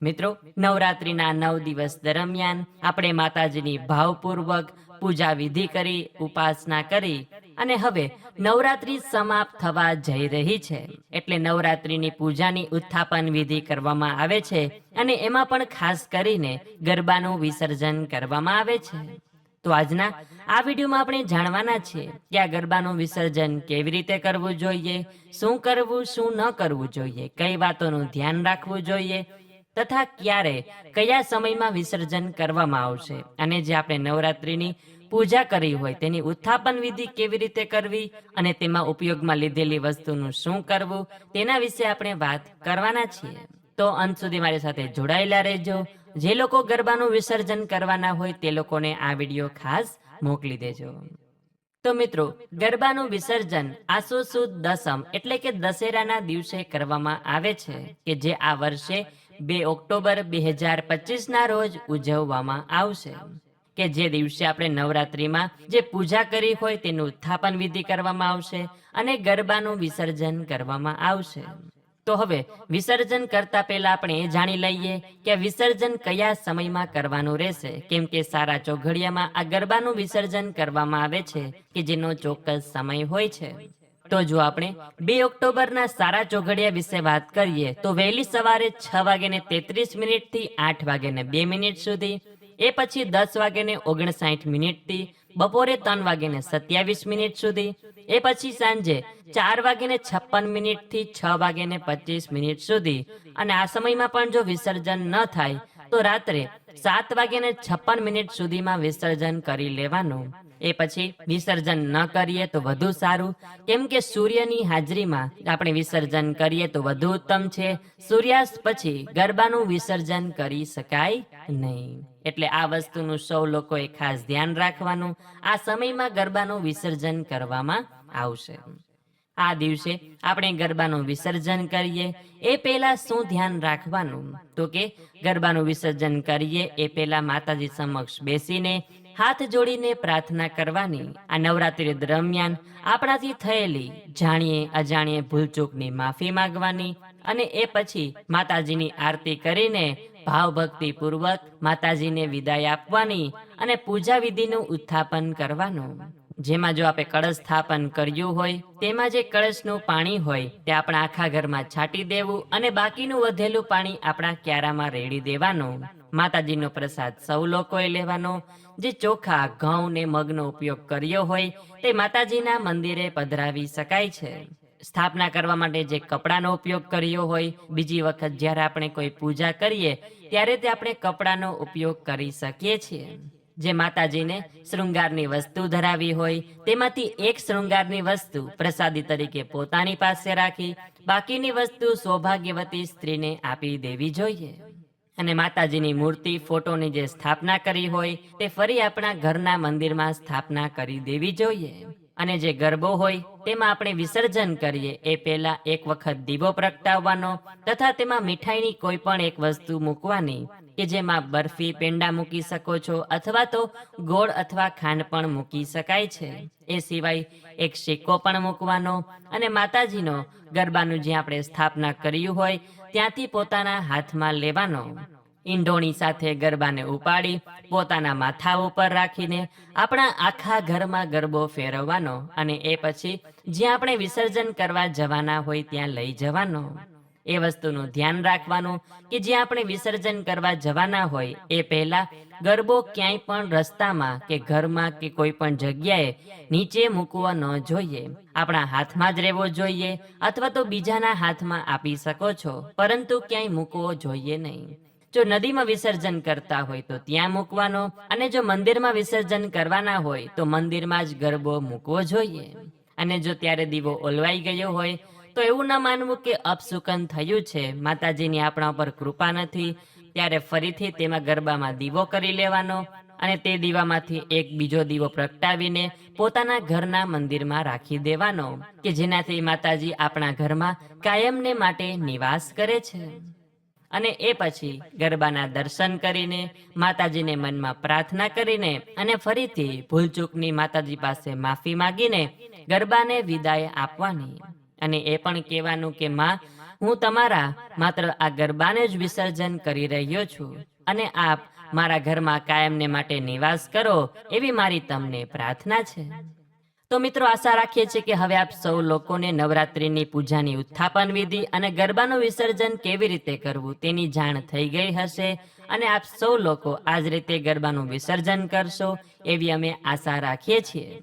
મિત્રો, નવરાત્રિના નવ દિવસ દરમિયાન આપણે માતાજીની ભાવપૂર્વક પૂજા વિધિ કરી, ઉપાસના કરી અને હવે નવરાત્રિ સમાપ્ત થવા જઈ રહી છે. એટલે નવરાત્રિની પૂજાની ઉત્થાપન વિધિ કરવામાં આવે છે અને એમાં પણ ખાસ કરીને ગરબાનું વિસર્જન કરવામાં આવે છે. તો આજના આ વિડીયોમાં આપણે જાણવાના છીએ કે આ ગરબાનું વિસર્જન કેવી રીતે કરવું જોઈએ, શું કરવું, શું ન કરવું જોઈએ, કઈ વાતોનું ધ્યાન રાખવું જોઈએ તથા ક્યારે કયા સમયમાં વિસર્જન કરવામાં આવશે? અને જે આપણે નવરાત્રિની પૂજા કરી હોય, તેની ઉત્થાપન વિધિ કેવી રીતે કરવી અને તેમાં ઉપયોગમાં લીધેલી વસ્તુનું શું કરવું, તેના વિશે આપણે વાત કરવાના છીએ. તો અંત સુધી મારી સાથે જોડાયેલા રહેજો. જે લોકો ગરબાનું વિસર્જન કરવાના હોય, તે લોકોને આ વીડિયો ખાસ મોકલી દેજો. તો મિત્રો, ગરબાનું વિસર્જન આસો સુદ દસમ એટલે કે દશેરાના દિવસે કરવામાં આવે છે, કે જે આ વર્ષે બે ઓક્ટોબર બે હજાર પચીસના રોજ ઉજવવામાં આવશે, કે જે દિવસે આપણે નવરાત્રિમાં જે પૂજા કરી હોય તેનું ઉત્થાપન વિધિ કરવામાં આવશે અને ગરબાનું વિસર્જન કરવામાં આવશે. તો હવે વિસર્જન કરતા પહેલા આપણે એ જાણી લઈએ કે વિસર્જન કયા સમયમાં કરવાનું રહેશે, કેમ કે સારા ચોઘડિયામાં આ ગરબાનું વિસર્જન કરવામાં આવે છે, કે જેનો ચોક્કસ સમય હોય છે. તો જો આપણે બે ઓક્ટોબરના સારા ચોઘડિયા વિશે વાત કરીએ, તો વહેલી સવારે છ વાગે તેત્રીસ મિનિટથી આઠ વાગે બે મિનિટ સુધી, એ પછી દસ વાગે ઓગણસાઠ મિનિટથી, બપોરે ત્રણ વાગે સત્યાવીસ મિનિટ સુધી, એ પછી સાંજે ચાર વાગે ને છપ્પન મિનિટથી છ વાગે ને પચીસ મિનિટ સુધી. અને આ સમયમાં પણ જો વિસર્જન ન થાય, તો રાત્રે સાત વાગે ને છપ્પન મિનિટ સુધીમાં વિસર્જન કરી લેવાનું. એ પછી વિસર્જન ન કરીએ તો વધુ સારું. કેમ કે સૂર્યની હાજરીમાં આપણે વિસર્જન કરીએ તો વધુ ઉત્તમ છે. સૂર્યાસ્ત પછી ગરબાનું વિસર્જન કરી શકાય નહીં. એટલે આ વસ્તુનું સૌ લોકોએ ખાસ ધ્યાન રાખવાનું. આ સમયમાં ગરબાનું વિસર્જન કરવામાં આવશે. આ દિવસે આપણે ગરબાનું વિસર્જન કરીએ. એ પહેલા શું ધ્યાન રાખવાનું? તો કે ગરબાનું વિસર્જન કરીએ એ પહેલા માતાજી સમક્ષ બેસીને હાથ જોડીને પ્રાર્થના કરવાની. આ નવરાત્રિ દરમિયાન આપણાથી થયેલી જાણીએ અજાણીએ ભૂલચૂકની માફી માંગવાની અને એ પછી માતાજીની આરતી કરીને ભાવભક્તિ પૂર્વક માતાજીને વિદાય આપવાની અને પૂજા વિધિનું ઉત્થાપન કરવાનું. જેમાં જો આપણે કળશ સ્થાપન કર્યું હોય, તેમાં જે કળશનું પાણી હોય, તે આપણા આખા ઘરમાં છાંટી દેવું અને બાકીનું વધેલું પાણી આપણા ક્યારામાં રેડી દેવાનું. માતાજીનો પ્રસાદ સૌ લોકોએ લેવાનો. જે ચોખા, ઘઉં ને મગનો ઉપયોગ કર્યો હોય તે માતાજીના મંદિરે પધરાવી શકાય છે. સ્થાપના કરવા માટે જે કપડાનો ઉપયોગ કર્યો હોય, બીજી વખત જ્યારે આપણે કોઈ પૂજા કરીએ, ત્યારે તે આપણે કપડાનો ઉપયોગ કરી શકીએ છીએ. જે માતાજીને શૃંગારની વસ્તુ ધરાવી હોય, તેમાંથી એક શૃંગારની વસ્તુ પ્રસાદી તરીકે પોતાની પાસે રાખી, બાકીની વસ્તુ સૌભાગ્યવતી સ્ત્રીને આપી દેવી જોઈએ. અને માતાજીની મૂર્તિ, ફોટોની જે સ્થાપના કરી હોય, તે ફરી આપણા ઘરના મંદિરમાં સ્થાપના કરી દેવી જોઈએ. અને જે ગરબો હોય, તેમાં આપણે વિસર્જન કરીએ. એ પહેલા એક વખત દીવો પ્રગટાવવાનો તથા તેમાં મીઠાઈની કોઈ પણ એક વસ્તુ મૂકવાની. કે જેમાં બરફી પેંડા મૂકી શકો છો અથવા તો ગોળ અથવા ખાંડ પણ મૂકી શકાય છે. એ સિવાય એક સિક્કો પણ મૂકવાનો અને માતાજીનો ગરબાનું જ્યાં આપણે સ્થાપના કર્યું હોય ત્યાંથી પોતાના હાથમાં લેવાનો. ઈંડોણી સાથે ગરબાને ઉપાડી પોતાના માથા ઉપર રાખીને આપણા આખા ઘરમાં ગરબો ફેરવવાનો અને એ પછી જ્યાં આપણે વિસર્જન કરવા જવાના હોય ત્યાં લઈ જવાનો. એ વસ્તુનું ધ્યાન રાખવાનું કે જે આપણે વિસર્જન કરવા જવાના હોય, એ પહેલા ગરબો ક્યાંય પણ રસ્તામાં કે ઘરમાં કે કોઈ પણ જગ્યાએ નીચે મૂકવો ન જોઈએ. આપણા હાથમાં જ રહેવો જોઈએ અથવા તો બીજાના હાથમાં આપી શકો છો, પરંતુ ક્યાંય મૂકવો જોઈએ નહીં. જો નદીમાં વિસર્જન કરતા હોય તો ત્યાં મૂકવાનો અને જો મંદિરમાં વિસર્જન કરવાના હોય તો મંદિરમાં જ ગરબો મૂકવો જોઈએ. અને જો ત્યારે દીવો ઓલવાઈ ગયો હોય તો એવું ના માનવું કે અપસુકન થયું છે. માતાજીની આપણા પર કૃપા નથી. ત્યારે ફરીથી તેમાં ગરબામાં દીવો કરી લેવાનો અને તે દીવામાંથી એક બીજો દીવો પ્રગટાવીને પોતાના ઘરના મંદિરમાં રાખી દેવાનો, કે જેનાથી માતાજી આપણા ઘરમાં કાયમને માટે નિવાસ કરે છે. અને એ પછી ગરબાના દર્શન કરીને માતાજીને મનમાં પ્રાર્થના કરીને અને ફરીથી ભૂલચૂકની માતાજી પાસે માફી માંગીને ગરબાને વિદાય આપવાની. અને એ પણ કહેવાનું કે, માં, હું તમારા માત્ર આ ગરબાને જ વિસર્જન કરી રહ્યો છું અને આપ મારા ઘરમાં કાયમને માટે નિવાસ કરો એવી મારી તમને પ્રાર્થના છે. તો મિત્રો, આશા રાખીએ છીએ કે હવે આપ સૌ લોકોને નવરાત્રિની પૂજાની ઉત્થાપન વિધિ અને ગરબાનું વિસર્જન કેવી રીતે કરવું તેની જાણ થઈ ગઈ હશે અને આપ સૌ લોકો આ જ રીતે ગરબાનું વિસર્જન કરશો એવી અમે આશા રાખીએ છીએ.